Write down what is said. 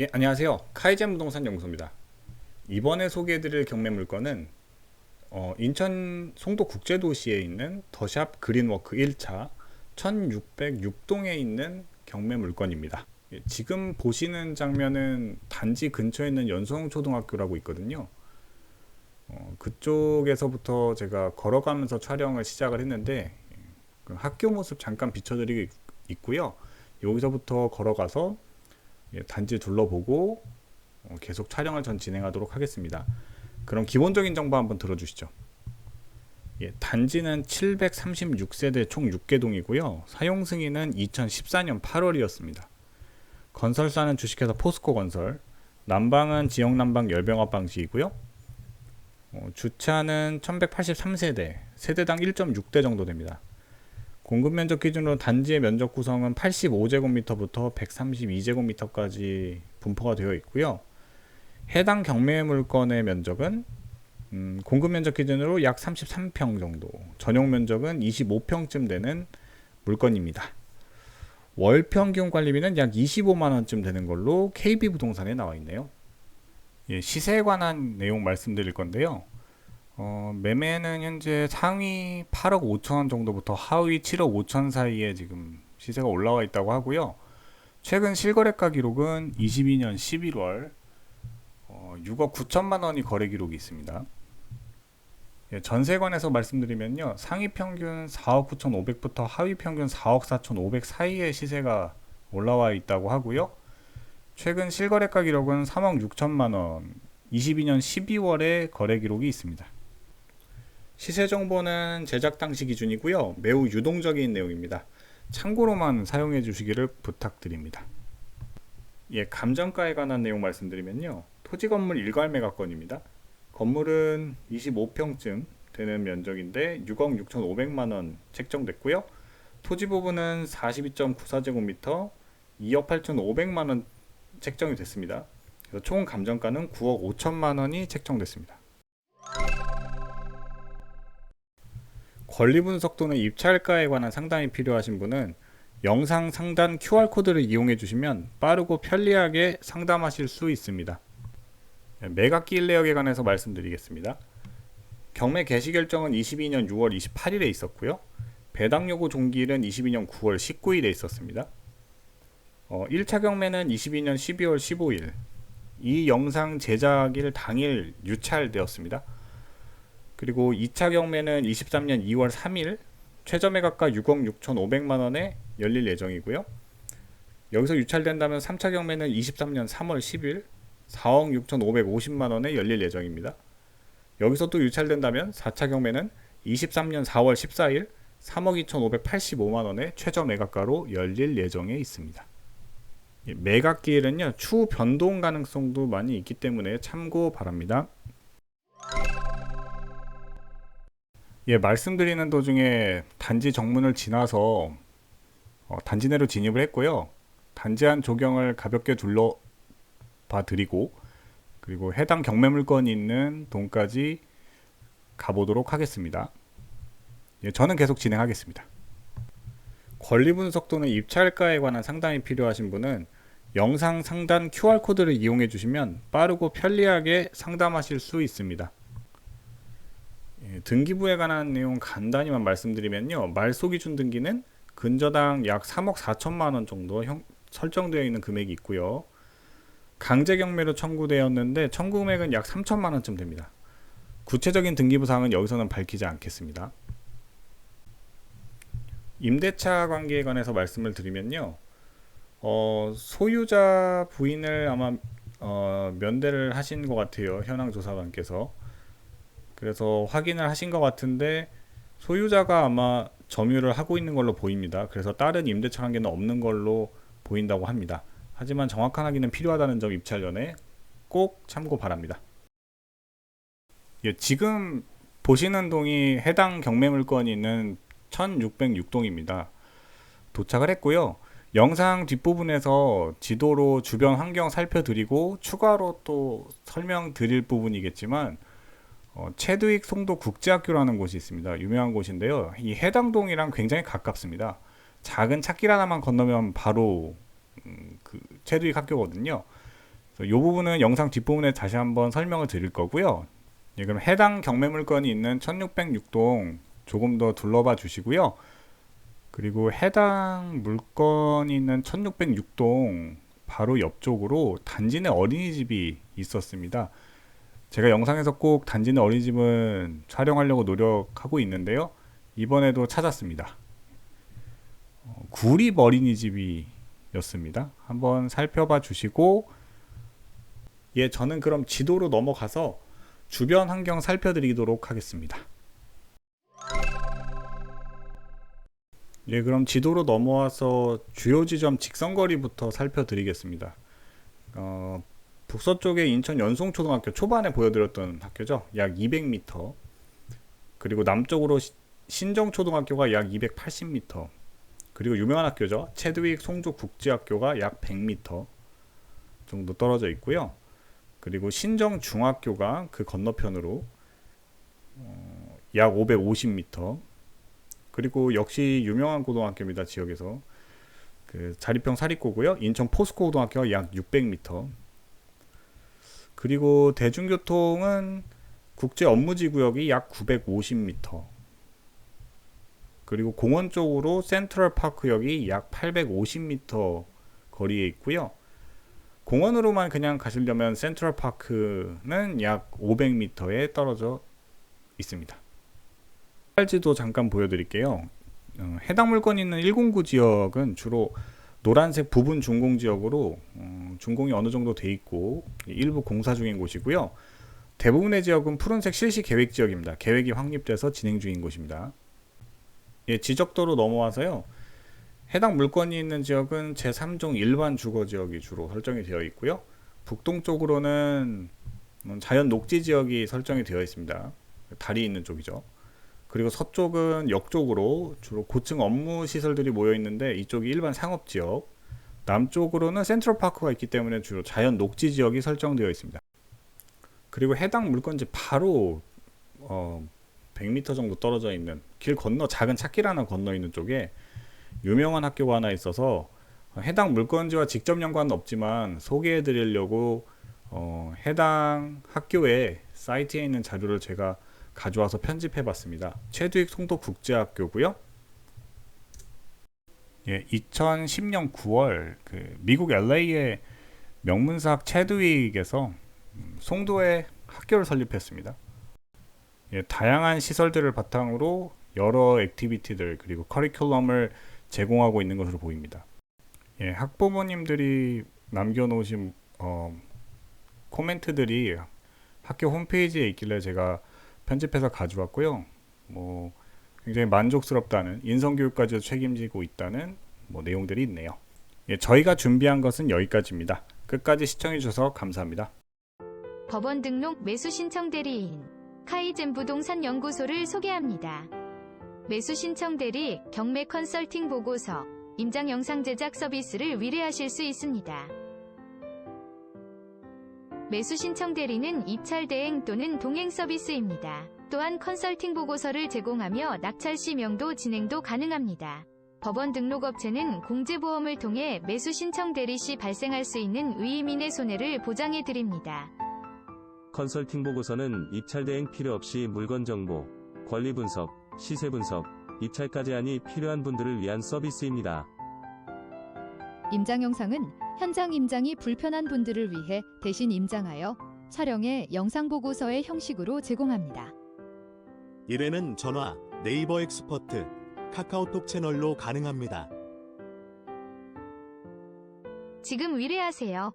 예, 안녕하세요. 카이젠 부동산 연구소입니다. 이번에 소개해드릴 경매 물건은 어, 인천 송도 국제도시에 있는 더샵 그린워크 1차 1606동에 있는 경매 물건입니다. 예, 지금 보시는 장면은 단지 근처에 있는 연수홍초등학교라고 있거든요. 어, 그쪽에서부터 제가 걸어가면서 촬영을 시작을 했는데 예, 그 학교 모습 잠깐 비춰드리고 있고요. 여기서부터 걸어가서 예, 단지 둘러보고 어, 계속 촬영을 전 진행하도록 하겠습니다. 그럼 기본적인 정보 한번 들어주시죠. 예, 단지는 736세대 총 6개 동이고요. 사용 승인은 2014년 8월이었습니다. 건설사는 주식회사 포스코 건설, 난방은 지역 난방 열병합 방식이고요. 어, 주차는 1183세대, 세대당 1.6대 정도 됩니다. 공급 면적 기준으로 단지의 면적 구성은 85제곱미터부터 132제곱미터까지 분포가 되어 있고요. 해당 경매 물건의 면적은 음, 공급 면적 기준으로 약 33평 정도, 전용 면적은 25평쯤 되는 물건입니다. 월 평균 관리비는 약 25만 원쯤 되는 걸로 KB 부동산에 나와 있네요. 예, 시세에 관한 내용 말씀드릴 건데요. 어, 매매는 현재 상위 8억 5천 원 정도부터 하위 7억 5천 사이에 지금 시세가 올라와 있다고 하고요. 최근 실거래가 기록은 22년 11월 어, 6억 9천만 원이 거래 기록이 있습니다. 예, 전세관에서 말씀드리면요. 상위 평균 4억 9천5백부터 하위 평균 4억 4천 5백 사이에 시세가 올라와 있다고 하고요. 최근 실거래가 기록은 3억 6천만 원, 22년 12월에 거래 기록이 있습니다. 시세 정보는 제작 당시 기준이고요. 매우 유동적인 내용입니다. 참고로만 사용해 주시기를 부탁드립니다. 예, 감정가에 관한 내용 말씀드리면요. 토지 건물 일괄 매각건입니다. 건물은 25평쯤 되는 면적인데 6억 6천5백만 원 책정됐고요. 토지 부분은 42.94제곱미터 2억 8천5백만 원 책정이 됐습니다. 그래서 총 감정가는 9억 5천만 원이 책정됐습니다. 권리 분석 또는 입찰가에 관한 상담이 필요하신 분은 영상 상단 QR코드를 이용해 주시면 빠르고 편리하게 상담하실 수 있습니다. 매각기 인내역에 관해서 말씀드리겠습니다. 경매 개시 결정은 22년 6월 28일에 있었고요. 배당 요구 종기일은 22년 9월 19일에 있었습니다. 어, 1차 경매는 22년 12월 15일. 이 영상 제작일 당일 유찰되었습니다. 그리고 2차 경매는 23년 2월 3일 최저 매각가 6억 6천5백만 원에 열릴 예정이고요. 여기서 유찰된다면 3차 경매는 23년 3월 10일 4억 6천5백오십만 원에 열릴 예정입니다. 여기서 또 유찰된다면 4차 경매는 23년 4월 14일 3억 2천5백팔십오만 원에 최저 매각가로 열릴 예정에 있습니다. 매각 기일은요 추후 변동 가능성도 많이 있기 때문에 참고 바랍니다. 예, 말씀드리는 도중에 단지 정문을 지나서 어, 단지 내로 진입을 했고요. 단지 안 조경을 가볍게 둘러 봐 드리고 그리고 해당 경매 물건이 있는 동까지 가보도록 하겠습니다. 예, 저는 계속 진행하겠습니다. 권리 분석 또는 입찰가에 관한 상담이 필요하신 분은 영상 상단 QR코드를 이용해 주시면 빠르고 편리하게 상담하실 수 있습니다. 예, 등기부에 관한 내용 간단히만 말씀드리면요. 말소 기준 등기는 근저당 약 3억 4천만 원 정도 형, 설정되어 있는 금액이 있고요. 강제 경매로 청구되었는데 청구 금액은 약 3천만 원쯤 됩니다. 구체적인 등기부 사항은 여기서는 밝히지 않겠습니다. 임대차 관계에 관해서 말씀을 드리면요. 어, 소유자 부인을 아마 어, 면대를 하신 것 같아요. 현황 조사관께서. 그래서 확인을 하신 것 같은데 소유자가 아마 점유를 하고 있는 걸로 보입니다. 그래서 다른 임대차 관계는 없는 걸로 보인다고 합니다. 하지만 정확한 확인은 필요하다는 점 입찰 전에 꼭 참고 바랍니다. 예, 지금 보시는 동이 해당 경매 물건이 있는 1606동입니다. 도착을 했고요. 영상 뒷부분에서 지도로 주변 환경 살펴드리고 추가로 또 설명드릴 부분이겠지만 어, 최두익 송도 국제학교라는 곳이 있습니다. 유명한 곳인데요. 이 해당 동이랑 굉장히 가깝습니다. 작은 찾길 하나만 건너면 바로 음, 그 최두익 학교거든요. 이 부분은 영상 뒷부분에 다시 한번 설명을 드릴 거고요. 예, 그럼 해당 경매 물건이 있는 1606동 조금 더 둘러봐 주시고요. 그리고 해당 물건이 있는 1606동 바로 옆쪽으로 단지 내 어린이집이 있었습니다. 제가 영상에서 꼭 단지 내 어린이집은 촬영하려고 노력하고 있는데요. 이번에도 찾았습니다. 어, 구립 어린이집이었습니다. 한번 살펴봐 주시고 예, 저는 그럼 지도로 넘어가서 주변 환경 살펴드리도록 하겠습니다. 예, 그럼 지도로 넘어와서 주요 지점 직선거리부터 살펴드리겠습니다. 어, 북서쪽에 인천 연송초등학교 초반에 보여드렸던 학교죠. 약 200m. 그리고 남쪽으로 시- 신정초등학교가 약 280m. 그리고 유명한 학교죠. 체드윅 송조국제학교가 약 100m 정도 떨어져 있고요. 그리고 신정 중학교가 그 건너편으로 어, 약 550m. 그리고 역시 유명한 고등학교입니다. 지역에서 그 자립형 사립고고요. 인천 포스코 고등학교가 약 600m. 그리고 대중교통은 국제 업무지 구역이 약 950m. 그리고 공원 쪽으로 센트럴 파크역이 약 850m 거리에 있고요. 공원으로만 그냥 가시려면 센트럴 파크는 약 500m에 떨어져 있습니다. 지도 잠깐 보여드릴게요. 어, 해당 물건이 있는 109 지역은 주로 노란색 부분 준공 지역으로 어, 준공이 어느 정도 돼 있고 일부 공사 중인 곳이고요. 대부분의 지역은 푸른색 실시 계획 지역입니다. 계획이 확립돼서 진행 중인 곳입니다. 예, 지적도로 넘어와서요. 해당 물건이 있는 지역은 제3종 일반 주거 지역이 주로 설정이 되어 있고요. 북동쪽으로는 음, 자연 녹지 지역이 설정이 되어 있습니다. 다리 있는 쪽이죠. 그리고 서쪽은 역 쪽으로 주로 고층 업무 시설들이 모여 있는데 이쪽이 일반 상업 지역. 남쪽으로는 센트럴 파크가 있기 때문에 주로 자연 녹지 지역이 설정되어 있습니다. 그리고 해당 물건지 바로 어, 100m 정도 떨어져 있는 길 건너 작은 찾길 하나 건너 있는 쪽에 유명한 학교가 하나 있어서 해당 물건지와 직접 연관은 없지만 소개해 드리려고 어, 해당 학교의 사이트에 있는 자료를 제가 가져와서 편집해 봤습니다. 최두익 송도 국제학교고요. 예, 2010년 9월 그 미국 LA의 명문사학 체드윅에서 음, 송도에 학교를 설립했습니다. 예, 다양한 시설들을 바탕으로 여러 액티비티들 그리고 커리큘럼을 제공하고 있는 것으로 보입니다. 예, 학부모님들이 남겨놓으신 어, 코멘트들이 학교 홈페이지에 있길래 제가 편집해서 가져왔고요. 뭐 굉장히 만족스럽다는 인성교육까지도 책임지고 있다는 뭐 내용들이 있네요. 예, 저희가 준비한 것은 여기까지입니다. 끝까지 시청해 주셔서 감사합니다. 법원 등록 매수 신청 대리인 카이젠 부동산 연구소를 소개합니다. 매수 신청 대리 경매 컨설팅 보고서 임장 영상 제작 서비스를 위례하실 수 있습니다. 매수 신청 대리는 입찰 대행 또는 동행 서비스입니다. 또한 컨설팅 보고서를 제공하며 낙찰 시 명도 진행도 가능합니다. 법원 등록업체는 공제보험을 통해 매수 신청 대리 시 발생할 수 있는 의의민의 손해를 보장해 드립니다. 컨설팅 보고서는 입찰 대행 필요 없이 물건 정보, 권리 분석, 시세 분석, 입찰까지 하니 필요한 분들을 위한 서비스입니다. 임장 영상은 현장 임장이 불편한 분들을 위해 대신 임장하여 촬영해 영상 보고서의 형식으로 제공합니다. 일회는 전화, 네이버 엑스퍼트, 카카오톡 채널로 가능합니다. 지금 위례하세요.